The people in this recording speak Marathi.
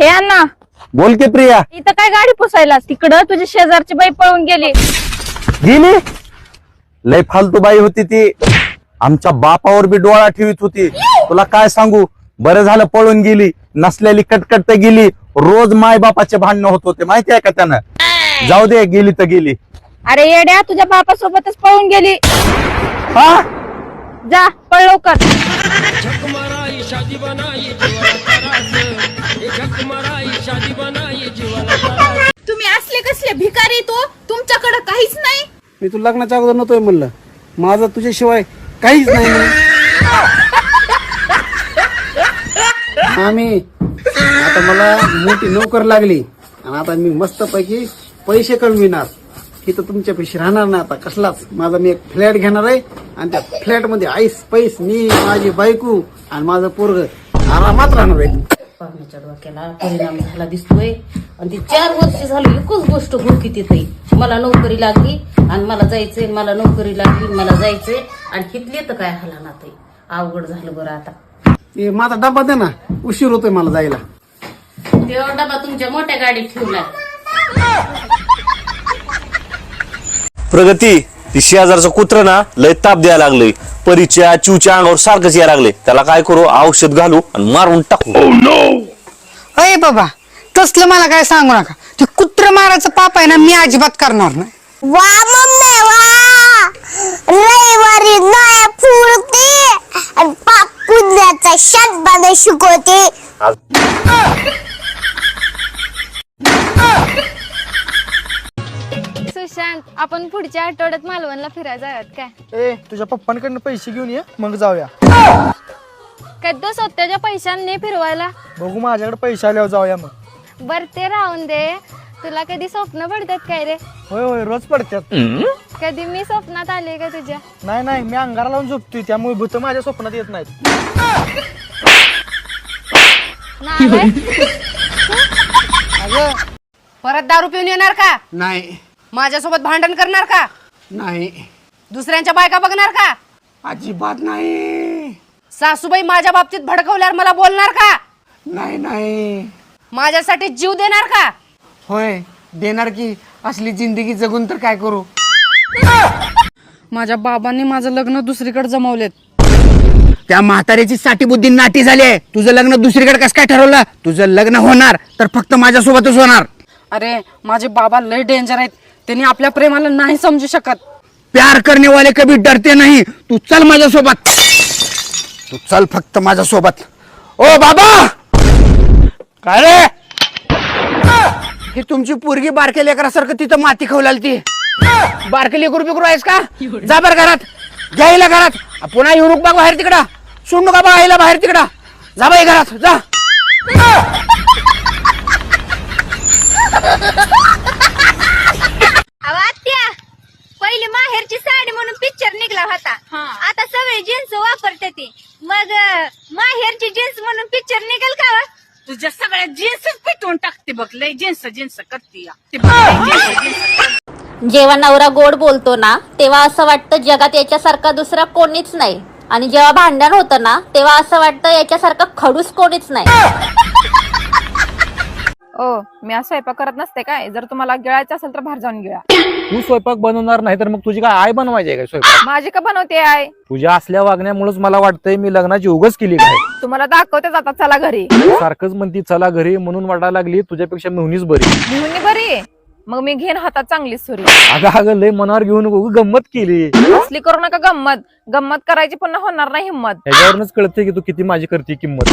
हे अण्णा. बोल की प्रिया. इथं काय गाडी पुसायला? तिकडं तुझी शेजारची बाई पळून गेली. गेली? लय फालतू बाई होती ती. आमच्या बापावर बी डोळा ठेवीत होती. तुला काय सांगू? बरं झालं पळून गेली. नसलेली कटकट तर गेली. रोज माय बापाचे भांडणं होत होते. माहिती आहे का त्यानं? जाऊ दे गेली तर गेली. अरे येड्या तुझ्या बापासोबतच पळून गेली. हा? जा पळ लवकर. तुम्ही असले कसले भिकारी तो? तुमच्याकडे काहीच नाही? मी तू लग्नाच्या अगोदर नव्हतोय म्हणलं. माझं तुझ्याशिवाय काहीच नाही आम्ही आता मला मोठी नोकर लागली. आणि आता मी मस्त पैकी पैसे कमविणार इथं तुमच्या पैसे राहणार नाही आता कसलाच. माझा मी एक फ्लॅट घेणार आहे. आणि त्या फ्लॅटमध्ये आईस पैस मी माझी बायको आणि माझं पोरग आरामात राहणार आहे. पाहुण्याच्या डोक्याला परिणाम झाला दिसतोय. आणि ती चार वर्ष झाली एकच गोष्ट हुडकी तिथे. मला नोकरी लागली आणि मला जायचंय मला नोकरी लागली मला जायचंय. आणि हितले तर काय हला ते अवघड झालं बरं आता. ते माझा डबा दे ना. उशीर होतोय मला जायला. तेव्हा डबा तुमच्या मोठ्या गाडीत ठेवलाय प्रगती ती शेजारचं कुत्र ना लय ताप द्यायला लागलंय. परीच्या चिवच्या अंगावर सारखंच यायला लागले त्याला काय करू औषध घालू आणि मारून टाकू. अय बाबा तसलं मला काय सांगू नका. ते कुत्र मारायचं पाप आहे ना मी अजिबात करणार नाही. वा मम्मी वा! रविवारी नळ्या फुडते आणि पाप शांतपणे शिकवते आपण पुढच्या आठवड्यात मालवणला फिरायला जाऊयात काय? ए तुझ्या पप्पांकडनं पैसे घेऊन ये मग जाऊया. काय तो स्वतःच्या पैशांनी फिरवायला? बघू माझ्याकडे पैसे आल्यावर जाऊया मग. बर ते राहून दे. तुला कधी स्वप्न पडतात काय रे? होय होय रोज पडतात. कधी मी स्वप्नात आले का तुझ्या? नाही नाही मी अंगारा लावून झोपतोय त्यामुळे भूत माझ्या स्वप्नात येत नाहीत. नाही परत दारू पिऊन येणार का? नाही. माझ्यासोबत भांडण करणार का? नाही. दुसऱ्यांच्या बायका बघणार का? अजिबात नाही. सासूबाई माझ्या बाबतीत भडकवल्यावर मला बोलणार का? नाही नाही. माझ्यासाठी जीव देणार का? होय देणार की. असली जिंदगी जगून तर काय करू? माझ्या बाबांनी माझं लग्न दुसरीकडे जमवलेत. त्या म्हाताऱ्याची साठी बुद्धी नाटी झाली आहे. तुझं लग्न दुसरीकडे कसं काय ठरवलं? तुझं लग्न होणार तर फक्त माझ्यासोबतच होणार. अरे माझे बाबा लय डेंजर आहेत. त्यांनी आपल्या प्रेमाला नाही समजू शकत. प्यार करने वाले कभी डरते नाही. तू चल माझ्यासोबत. तू चल फक्त माझ्यासोबत. ओ बाबा! काय रे? ही तुमची पोरगी बारके लेकरासारखं तिथं माती खवलाल ती. बारके लेकरू बिकरू आहेस का? जा बर घरात. घ्यायला घरात. पुन्हा येऊ नको बघ बाहेर तिकडं. सोड नका बघायला बाहेर तिकडं. जा बाई घरात. जा आत्या पहिले माहेरची साडी म्हणून पिक्चर निघला होता आता सगळे जीन्स वापरते ती मग माहेरची जीन्स म्हणून पिक्चर निघेल का व? तुझ्या सगळ्या जीन्सच पिटवून टाकते बघ लय जीन्स जीन्स करते ते बघ, लय jeans, jeans. जेव्हा नवरा गोड बोलतो ना तेव्हा असं वाटतं जगात याच्यासारखा दुसरा कोणीच नाही आणि जेव्हा भांडण होतं ना तेव्हा असं वाटतं याच्यासारखं खडूस कोणीच नाही ओ मी आज स्वयंपाक करत नसते काय? जर तुम्हाला गिळायचं असेल तर बाहेर जाऊन गिळा. तू स्वयंपाक बनवणार नाही तर मग तुझी काय आय बनवायची आहे काय स्वयंपाक? माझी का बनवते आहे तुझ्या असल्या वागण्यामुळेच मला वाटतंय मी लग्नाची उगच केली काय तुम्हाला दाखवते जाता चला घरी. सारखंच म्हणती चला घरी म्हणून वाटायला लागली. तुझ्यापेक्षा मेहुनीच बरी. लिहून बरी? मग मी घेईन हातात चांगली सुरी. अगं अगं लय मनावर घेऊन उगी गंमत केली. असली करू नका गंमत. गंमत करायची पुन्हा होणार नाही हिंमत. ह्याच्यावरूनच कळते की तू किती माझी करते किंमत.